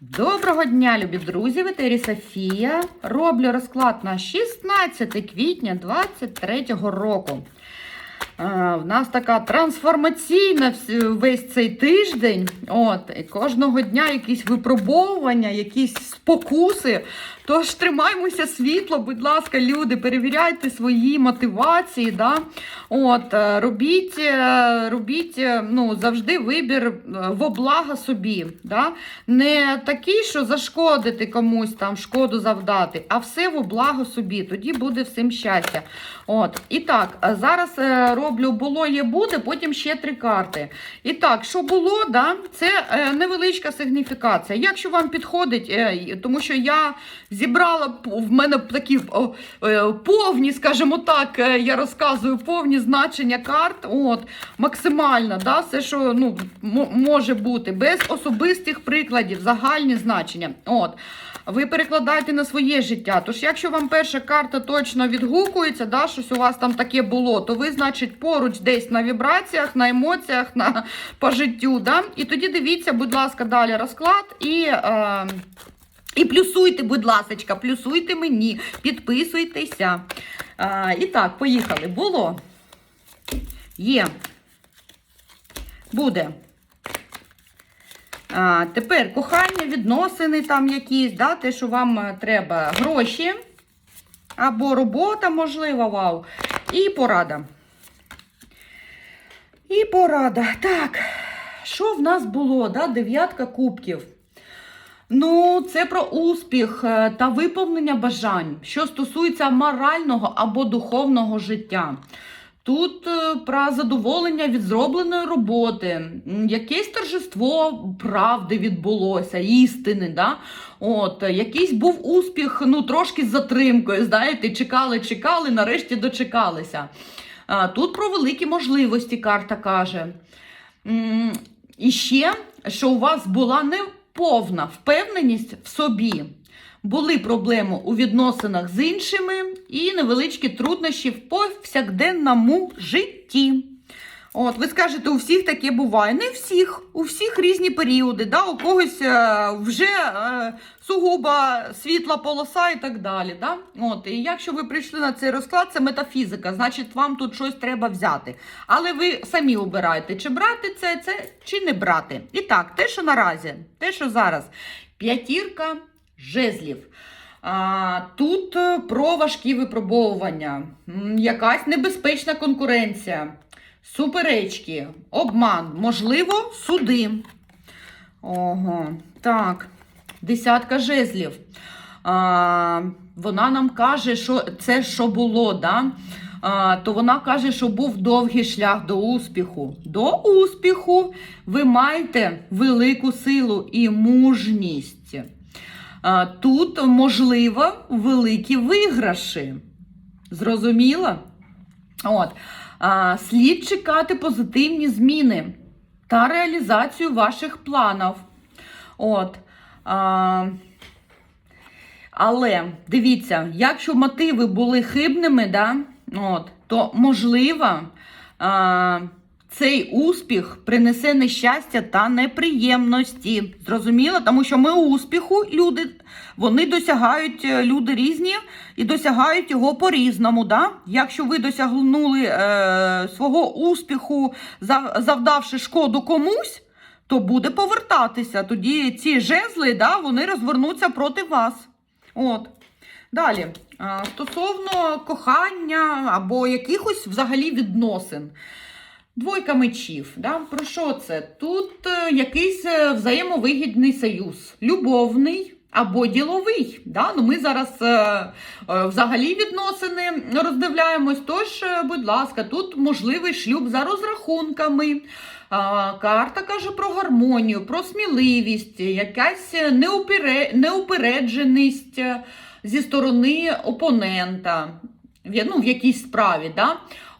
Доброго дня, любі друзі! В етері Софія. Роблю розклад на 16 квітня 2023 року. У В нас така трансформаційна весь цей тиждень. От, і кожного дня якісь випробовування, якісь спокуси. Тож тримаймося світло, будь ласка, люди, перевіряйте свої мотивації. Да? От, е, робіть, е, робіть е, ну, завжди вибір во благо собі. Да? Не такий, що зашкодити комусь там, шкоду завдати, а все во благо собі. Тоді буде всім щастя. От. І так, зараз роблю було, є, буде, потім ще три карти. І так, що було, да? це невеличка сигніфікація. Якщо вам підходить, тому що я зібрала в мене такі е, повні, скажімо так, е, я розказую повні значення карт. От, максимально, да, все, що ну, може бути, без особистих прикладів, загальні значення. От. Ви перекладаєте на своє життя. Тож, якщо вам перша карта точно відгукується, да, щось у вас там таке було, то ви, значить, поруч десь на вібраціях, на емоціях, на, по життю. Да? І тоді дивіться, будь ласка, далі розклад і. Е, і плюсуйте, будь ласка, плюсуйте мені, підписуйтеся. А, і так, поїхали. Було. Є. Буде. А, тепер кохання, відносини там якісь, да, те, що вам е, треба. Гроші. Або робота, можливо, вау. І порада. І порада. Так, що в нас було? Да? Дев'ятка кубків. Ну, це про успіх е, та виповнення бажань, що стосується морального або духовного життя. Тут е, про задоволення від зробленої роботи, якесь торжество правди відбулося, істини. Да? От, якийсь був успіх, ну трошки з затримкою. Знаєте, чекали, чекали, нарешті дочекалися. Тут про великі можливості карта каже. І ще, що у вас була неповна впевненість в собі. Були проблеми у відносинах з іншими і невеличкі труднощі в повсякденному житті. От, ви скажете, у всіх таке буває. Не всіх, у всіх різні періоди. Да? У когось е, вже е, сугубо світла полоса і так далі. Да? От, і якщо ви прийшли на цей розклад, це метафізика, значить вам тут щось треба взяти. Але ви самі обираєте, чи брати це, це чи не брати. І так, те, що наразі, те, що зараз. П'ятірка жезлів. А, тут е, про важкі випробовування, якась небезпечна конкуренція, суперечки, обман, можливо, суди. Ого, так, десятка жезлів. А, вона нам каже, що це що було, да? а, то вона каже, що був довгий шлях до успіху. До успіху ви маєте велику силу і мужність. А, Тут, можливо, великі виграші. Зрозуміло? От. Слід чекати позитивні зміни та реалізацію ваших планів. От. А, але дивіться, якщо мотиви були хибними, да, от, то можливо. А, цей успіх принесе нещастя та неприємності. Зрозуміло? Тому що ми успіху, люди, вони досягають, е, люди різні і досягають його по-різному. Да? Якщо ви досягнули е, свого успіху, завдавши шкоду комусь, то буде повертатися. Тоді ці жезли да, вони розвернуться проти вас. От. Далі, стосовно кохання або якихось взагалі відносин. Двойка мечів. Да? Про що це? Тут е, якийсь е, взаємовигідний союз, любовний або діловий. Да? Ну, ми зараз е, взагалі відносини роздивляємось. Тож, будь ласка, тут можливий шлюб за розрахунками. Карта каже про гармонію, про сміливість, якась неупере... неупередженість зі сторони опонента ну, в якійсь справі. Да?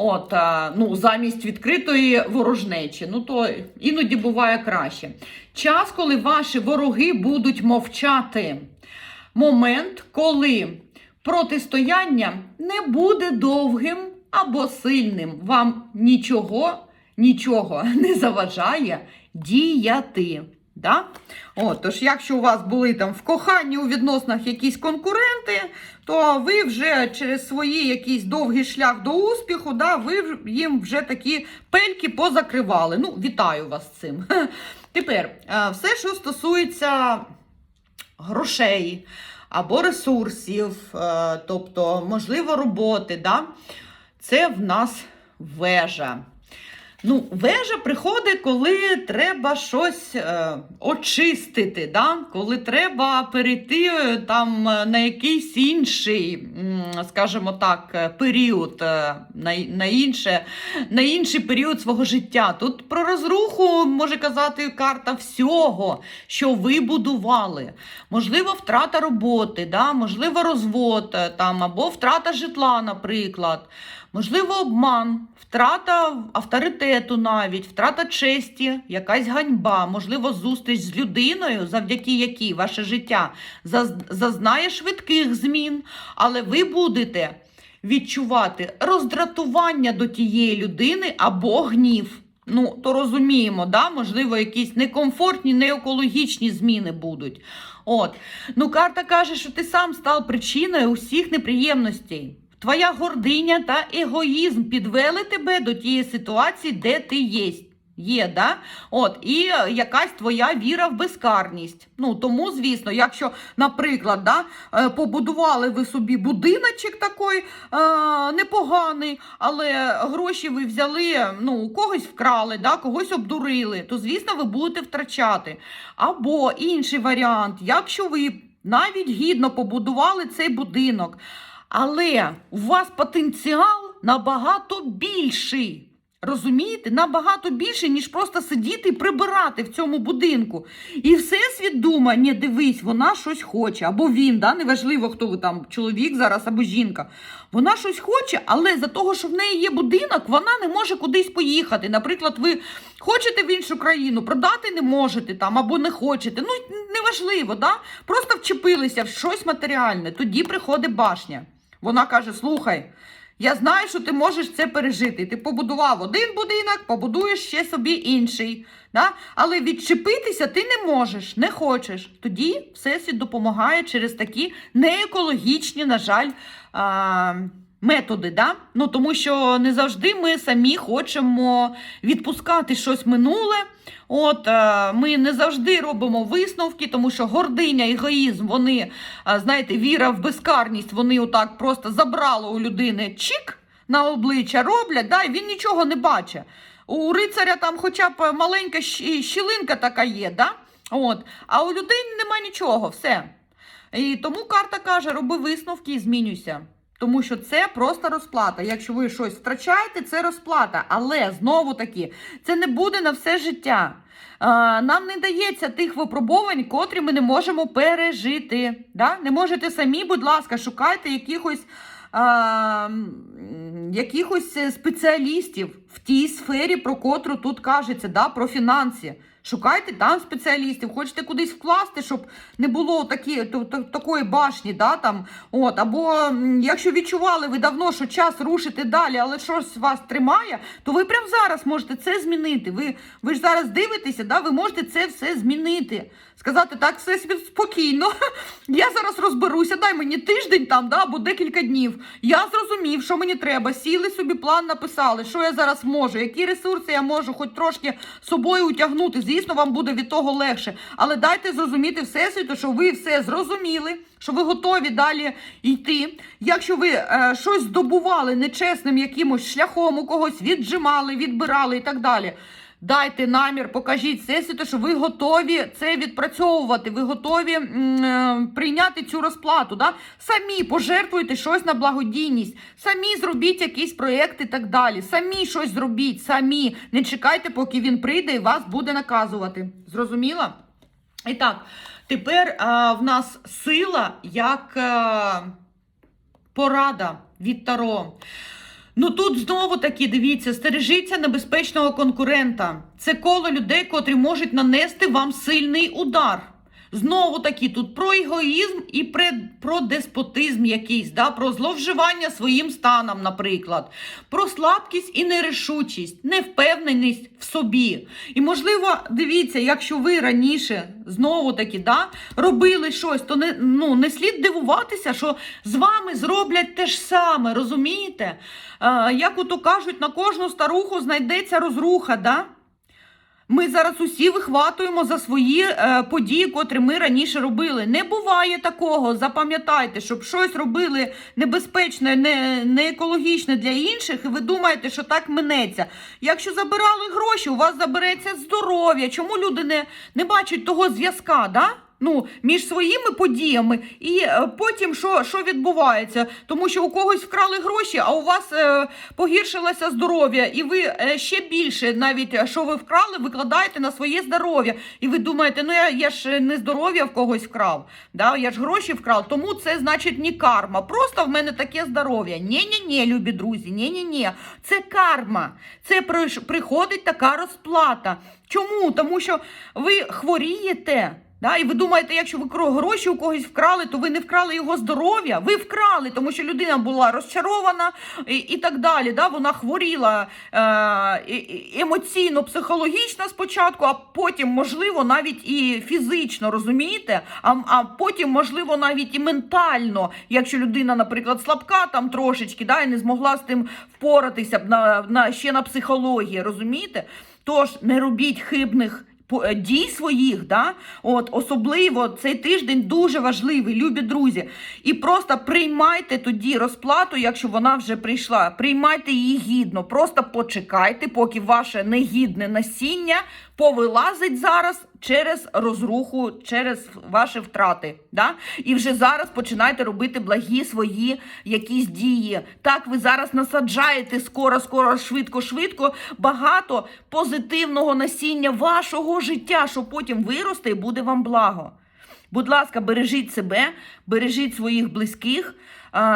От, ну, замість відкритої ворожнечі. Ну, то іноді буває краще. Час, коли ваші вороги будуть мовчати. Момент, коли протистояння не буде довгим або сильним. Вам нічого, нічого не заважає діяти. Да? От, тож, якщо у вас були там в коханні у відносинах якісь конкуренти, то ви вже через свої якийсь довгий шлях до успіху, да, ви їм вже такі пельки позакривали. Ну, вітаю вас з цим. Тепер, е, все, що стосується грошей або ресурсів, е, тобто, можливо, роботи, да, це в нас вежа. Ну, вежа приходить, коли треба щось е, очистити, да? коли треба перейти е, там е, на якийсь інший, скажімо так, е, період, на, на, інше, на інший період свого життя. Тут про розруху може казати карта всього, що ви будували. Можливо, втрата роботи, да? можливо, розвод там, або втрата житла, наприклад. Можливо, обман, втрата авторитету навіть, втрата честі, якась ганьба, можливо, зустріч з людиною, завдяки якій ваше життя зазнає швидких змін, але ви будете відчувати роздратування до тієї людини або гнів. Ну, то розуміємо, да? можливо, якісь некомфортні, неекологічні зміни будуть. От. Ну, карта каже, що ти сам став причиною усіх неприємностей. Твоя гординя та егоїзм підвели тебе до тієї ситуації, де ти є. Є, да? От, і е, якась твоя віра в безкарність. Ну, тому, звісно, якщо, наприклад, да, е, побудували ви собі будиночок такий е, непоганий, але гроші ви взяли, ну, у когось вкрали, да, когось обдурили, то, звісно, ви будете втрачати. Або інший варіант, якщо ви навіть гідно побудували цей будинок, але у вас потенціал набагато більший. Розумієте, набагато більше, ніж просто сидіти і прибирати в цьому будинку. І всесвіт думає, ні, дивись, вона щось хоче, або він, да? неважливо, хто ви там, чоловік зараз або жінка. Вона щось хоче, але за того, що в неї є будинок, вона не може кудись поїхати. Наприклад, ви хочете в іншу країну, продати не можете там, або не хочете. Ну, неважливо, да? просто вчепилися в щось матеріальне. Тоді приходить башня. Вона каже: слухай. Я знаю, що ти можеш це пережити. Ти побудував один будинок, побудуєш ще собі інший. Да? Але відчепитися ти не можеш, не хочеш. Тоді Всесвіт допомагає через такі неекологічні, на жаль, а, методи. Да? Ну, тому що не завжди ми самі хочемо відпускати щось минуле. От е, ми не завжди робимо висновки, тому що гординя, егоїзм, вони, е, знаєте, віра в безкарність, вони отак просто забрали у людини чік на обличчя, роблять, да, і він нічого не бачить. У рицаря там хоча б маленька щілинка така є, да? От. а у людей нема нічого, все. І тому карта каже: роби висновки і змінюйся. Тому що це просто розплата. Якщо ви щось втрачаєте, це розплата. Але знову таки, це не буде на все життя. Нам не дається тих випробувань, котрі ми не можемо пережити. Да? Не можете самі, будь ласка, шукайте якихось. Якихось спеціалістів в тій сфері, про котру тут кажеться, да, про фінанси. Шукайте там спеціалістів, хочете кудись вкласти, щоб не було такі, то, то, такої башні. Да, там, от, або якщо відчували ви давно, що час рушити далі, але щось вас тримає, то ви прямо зараз можете це змінити. Ви, ви ж зараз дивитеся, да, ви можете це все змінити. Сказати, так, все спокійно. Я зараз розберуся, дай мені тиждень там, да, або декілька днів. Я зрозумів, що мені треба. Сіли собі план написали, що я зараз можу, які ресурси я можу хоч трошки собою утягнути. Звісно, вам буде від того легше. Але дайте зрозуміти всесвіту, що ви все зрозуміли, що ви готові далі йти. Якщо ви е, щось здобували нечесним якимось шляхом, у когось віджимали, відбирали і так далі. Дайте намір, покажіть всесвіту, що ви готові це відпрацьовувати, ви готові м, е, прийняти цю розплату. Да? Самі пожертвуйте щось на благодійність, самі зробіть якийсь проєкт і так далі. Самі щось зробіть, самі. Не чекайте, поки він прийде і вас буде наказувати. Зрозуміло? І так, тепер а, в нас сила як а, порада від Таро. Ну тут знову таки дивіться, стережіться небезпечного конкурента. Це коло людей, котрі можуть нанести вам сильний удар. Знову таки, тут про егоїзм і про деспотизм якийсь, да? про зловживання своїм станом, наприклад, про слабкість і нерішучість, невпевненість в собі. І, можливо, дивіться, якщо ви раніше знову таки да, робили щось, то не, ну, не слід дивуватися, що з вами зроблять те ж саме, розумієте? Е, як ото кажуть, на кожну старуху знайдеться розруха. Да? Ми зараз усі вихватуємо за свої е, події, котрі ми раніше робили. Не буває такого, запам'ятайте, щоб щось робили небезпечне, не, не екологічне для інших, і ви думаєте, що так минеться. Якщо забирали гроші, у вас забереться здоров'я. Чому люди не, не бачать того зв'язка? Да? Ну, між своїми подіями і е, потім що, що відбувається? Тому що у когось вкрали гроші, а у вас е, погіршилося здоров'я, і ви е, ще більше, навіть е, що ви вкрали, викладаєте на своє здоров'я. І ви думаєте, ну я, я ж не здоров'я в когось вкрав, да? я ж гроші вкрав, тому це значить не карма. Просто в мене таке здоров'я. Ні-ні-ні, любі друзі, ні-ні-ні. Це карма. Це приходить така розплата. Чому? Тому що ви хворієте. Да? І ви думаєте, якщо ви гроші у когось вкрали, то ви не вкрали його здоров'я. Ви вкрали, тому що людина була розчарована і, і так далі. Да? Вона хворіла е, емоційно, психологічно спочатку, а потім, можливо, навіть і фізично, розумієте? А, а потім, можливо, навіть і ментально, якщо людина, наприклад, слабка там трошечки, да, і не змогла з тим впоратися на, на, ще на психології, розумієте? Тож не робіть хибних дій своїх, да? От, особливо цей тиждень дуже важливий, любі друзі. І просто приймайте тоді розплату, якщо вона вже прийшла. Приймайте її гідно. Просто почекайте, поки ваше негідне насіння повилазить зараз через розруху, через ваші втрати. Да? І вже зараз починайте робити благі свої якісь дії. Так, ви зараз насаджаєте скоро, скоро, швидко, швидко багато позитивного насіння вашого життя, що потім виросте і буде вам благо. Будь ласка, бережіть себе, бережіть своїх близьких,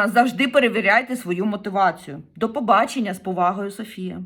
завжди перевіряйте свою мотивацію. До побачення з повагою, Софія.